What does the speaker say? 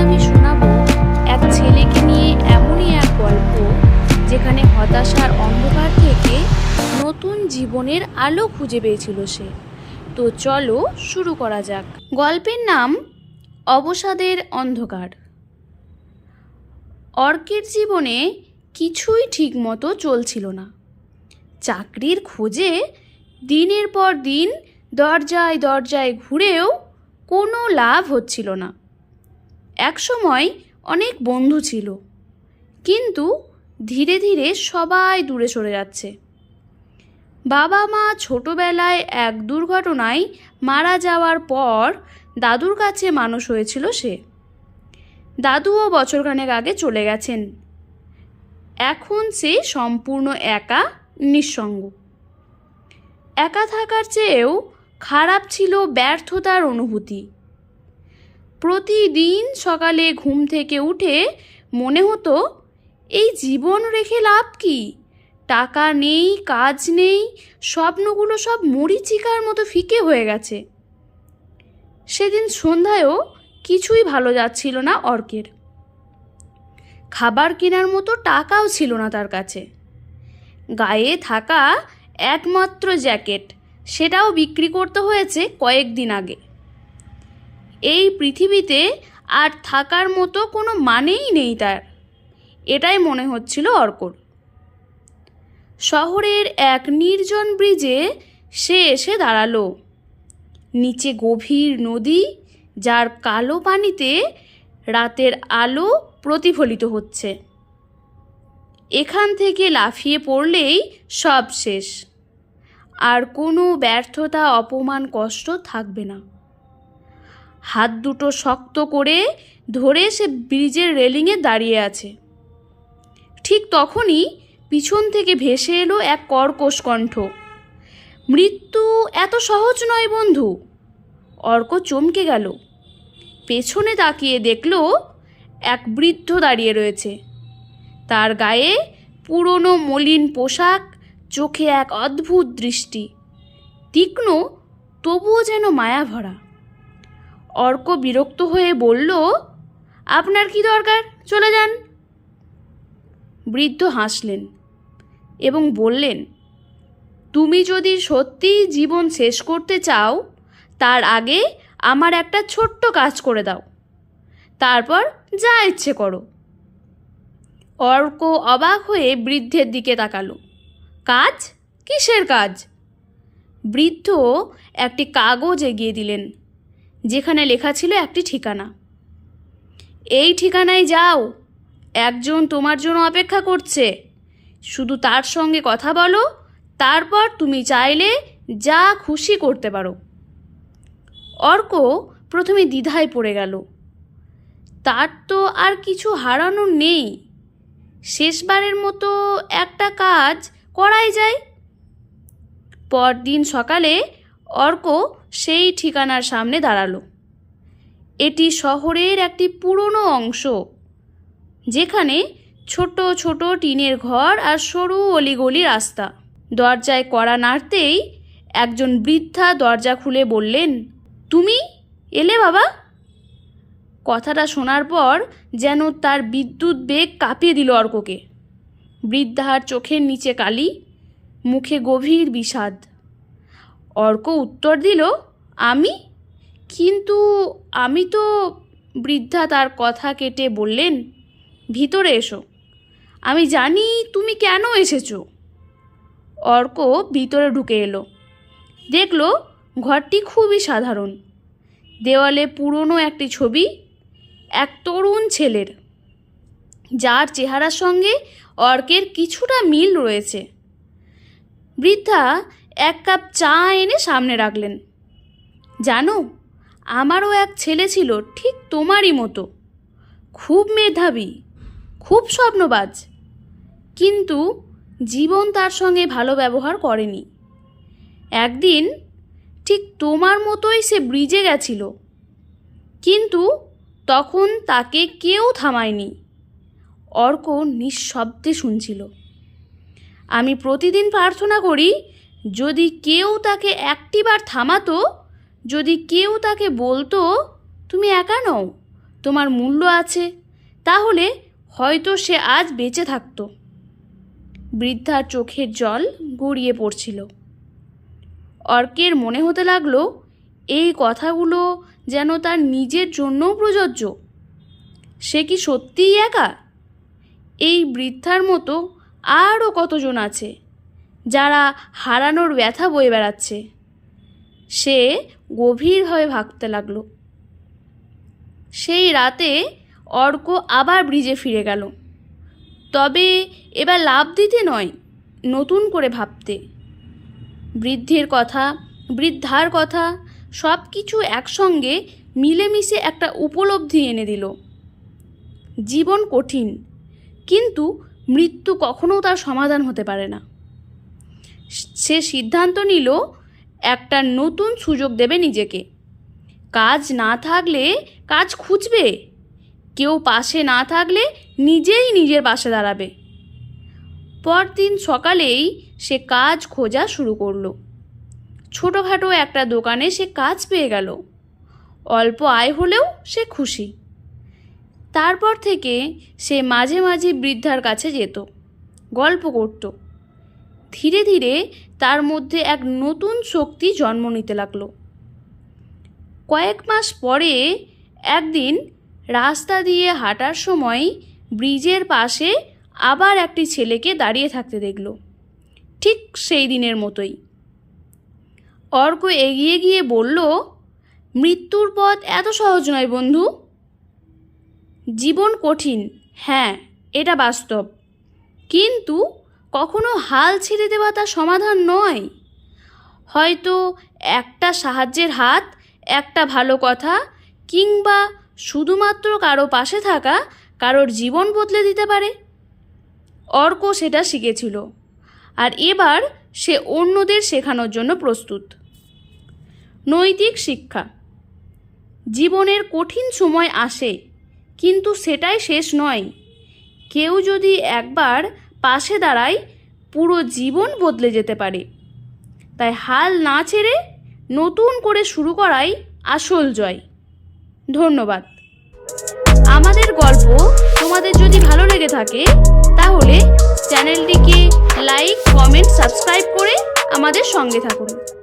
আমি শোনাবো এক ছেলেকে নিয়ে এমনই এক গল্প, যেখানে হতাশার অন্ধকার থেকে নতুন জীবনের আলো খুঁজে পেয়েছিল সে। তো চলো শুরু করা যাক। গল্পের নাম, অবসাদের অন্ধকার। অর্কের জীবনে কিছুই ঠিকমতো চলছিল না। চাকরির খোঁজে দিনের পর দিন দরজায় দরজায় ঘুরেও কোনো লাভ হচ্ছিল না। একসময় অনেক বন্ধু ছিল। কিন্তু ধীরে ধীরে সবাই দূরে সরে যাচ্ছে। বাবা মা ছোটবেলায় এক দুর্ঘটনায় মারা যাওয়ার পর দাদুর কাছে মানুষ হয়েছিল সে। দাদুও বছরখানেক আগে চলে গেছেন। এখন সে সম্পূর্ণ একা, নিঃসঙ্গ। একা থাকার চেয়েও খারাপ ছিল ব্যর্থতার অনুভূতি। প্রতিদিন সকালে ঘুম থেকে উঠে মনে হতো, এই জীবন রেখে লাভ কি? টাকা নেই, কাজ নেই, স্বপ্নগুলো সব মরিচিকার মতো ফিকে হয়ে গেছে। সেদিন সন্ধ্যায়ও কিছুই ভালো যাচ্ছিল না অর্কের। খাবার কেনার মতো টাকাও ছিল না তার কাছে। গায়ে থাকা একমাত্র জ্যাকেট, সেটাও বিক্রি করতে হয়েছে কয়েকদিন আগে। এই পৃথিবীতে আর থাকার মতো কোনো মানেই নেই তার। এটাই মনে হচ্ছিল অর্কর। শহরের এক নির্জন ব্রিজে সে এসে দাঁড়াল। নিচে গভীর নদী, যার কালো পানিতে রাতের আলো প্রতিফলিত হচ্ছে। এখান থেকে লাফিয়ে পড়লেই সব শেষ। আর কোনো ব্যর্থতা, অপমান, কষ্ট থাকবে না। হাত দুটো শক্ত করে ধরে সে ব্রিজের রেলিংয়ে দাঁড়িয়ে আছে। ঠিক তখনই পিছন থেকে ভেসে এলো এক কর্কশ কণ্ঠ। মৃত্যু এত সহজ নয় বন্ধু। অর্ক চমকে গেল। পেছনে তাকিয়ে দেখল এক বৃদ্ধ দাঁড়িয়ে রয়েছে। তার গায়ে পুরনো মলিন পোশাক, চোখে এক অদ্ভুত দৃষ্টি। তীক্ষ্ণ, তবুও যেন মায়া ভরা অর্ক বিরক্ত হয়ে বলল, আপনার কি দরকার? চলে যান। বৃদ্ধ হাসলেন এবং বললেন, তুমি যদি সত্যি জীবন শেষ করতে চাও, তার আগে আমার একটা ছোট্ট কাজ করে দাও। তারপর যা ইচ্ছে করো। অর্ক অবাক হয়ে বৃদ্ধের দিকে তাকালো। কাজ? কিসের কাজ? বৃদ্ধ একটি কাগজ এগিয়ে দিলেন। যেখানে লেখা ছিল একটি ঠিকানা। এই ঠিকানায় যাও। একজন তোমার জন্য অপেক্ষা করছে। শুধু তার সঙ্গে কথা বলো, তারপর তুমি চাইলে যা খুশি করতে পারো। অর্ক প্রথমে দ্বিধায় পড়ে গেল। তার তো আর কিছু হারানোর নেই। শেষবারের মতো একটা কাজ করাই যায়। পরদিন সকালে অর্ক সেই ঠিকানার সামনে দাঁড়াল। এটি শহরের একটি পুরনো অংশ, যেখানে ছোট ছোট টিনের ঘর আর সরু অলিগলি রাস্তা। দরজায় কড়া নাড়তেই একজন বৃদ্ধা দরজা খুলে বললেন, তুমি এলে বাবা? কথাটা শোনার পর যেন তার বিদ্যুৎ বেগ কাঁপিয়ে দিল অর্ককে। বৃদ্ধার চোখের নিচে কালি, মুখে গভীর বিষাদ। অর্ক উত্তর দিল, আমি? কিন্তু আমি তো বৃদ্ধা তার কথা কেটে বললেন, ভিতরে এসো। আমি জানি তুমি কেন এসেছ। অর্ক ভিতরে ঢুকে এলো। দেখল ঘরটি খুবই সাধারণ। দেওয়ালে পুরনো একটি ছবি, এক তরুণ ছেলের। যার চেহারার সঙ্গে অর্কের কিছুটা মিল রয়েছে। বৃদ্ধা এক কাপ চা এনে সামনে রাখলেন। জানো, আমারও এক ছেলে ছিল ঠিক তোমারই মতো। খুব মেধাবী, খুব স্বপ্নবাজ। কিন্তু জীবন তার সঙ্গে ভালো ব্যবহার করেনি। একদিন ঠিক তোমার মতোই সে ব্রিজে গেছিল। কিন্তু তখন তাকে কেউ থামায়নি। অর্ক নিঃশব্দে শুনছিল। আমি প্রতিদিন প্রার্থনা করি যদি কেউ তাকে একটিবার থামাতো, যদি কেউ তাকে বলতো, তুমি একা নও, তোমার মূল্য আছে, তাহলে হয়তো সে আজ বেঁচে থাকতো। বৃদ্ধার চোখের জল গড়িয়ে পড়ছিল। অর্কের মনে হতে লাগল, এই কথাগুলো যেন তার নিজের জন্যও প্রযোজ্য। সে কি সত্যিই একা? এই বৃদ্ধার মতো আরও কতজন আছে? যারা হারানোর ব্যথা বয়ে বেড়াচ্ছে। সে গভীরভাবে ভাবতে লাগল। সেই রাতে অর্ক আবার ব্রিজে ফিরে গেল। তবে এবার লাভ দিতে নয়, নতুন করে ভাবতে। বৃদ্ধির কথা, বৃদ্ধার কথা সব কিছু একসঙ্গে মিলেমিশে একটা উপলব্ধি এনে দিল। জীবন কঠিন, কিন্তু মৃত্যু কখনও তার সমাধান হতে পারে না। সে সিদ্ধান্ত নিল একটা নতুন সুযোগ দেবে নিজেকে। কাজ না থাকলে কাজ খুঁজবে। কেউ পাশে না থাকলে নিজেই নিজের পাশে দাঁড়াবে। পরদিন সকালেই সে কাজ খোঁজা শুরু করল। ছোটোখাটো একটা দোকানে সে কাজ পেয়ে গেল। অল্প আয় হলেও সে খুশি। তারপর থেকে সে মাঝে মাঝে বৃদ্ধার কাছে যেত। গল্প করত। ধীরে ধীরে তার মধ্যে এক নতুন শক্তি জন্ম নিতে লাগল। কয়েক মাস পরে একদিন রাস্তা দিয়ে হাঁটার সময় ব্রিজের পাশে আবার একটি ছেলেকে দাঁড়িয়ে থাকতে দেখল। ঠিক সেই দিনের মতোই। অর্ক এগিয়ে গিয়ে বলল, মৃত্যুর পথ এত সহজ নয় বন্ধু। জীবন কঠিন হ্যাঁ এটা বাস্তব। কিন্তু কখনো হাল ছেড়ে দেওয়া তার সমাধান নয়। হয়তো একটা সাহায্যের হাত, একটা ভালো কথা, কিংবা শুধুমাত্র কারও পাশে থাকা, কারোর জীবন বদলে দিতে পারে। অর্ক সেটা শিখেছিল, আর এবার সে অন্যদের শেখানোর জন্য প্রস্তুত। নৈতিক শিক্ষা, জীবনের কঠিন সময় আসে, কিন্তু সেটাই শেষ নয়। কেউ যদি একবার পাশে দাঁড়াই পুরো জীবন বদলে যেতে পারে। তাই হাল না ছেড়ে নতুন করে শুরু করাই আসল জয়। ধন্যবাদ। আমাদের গল্প তোমাদের যদি ভালো লেগে থাকে, তাহলে চ্যানেলটিকে লাইক, কমেন্ট, সাবস্ক্রাইব করে আমাদের সঙ্গে থাকুন।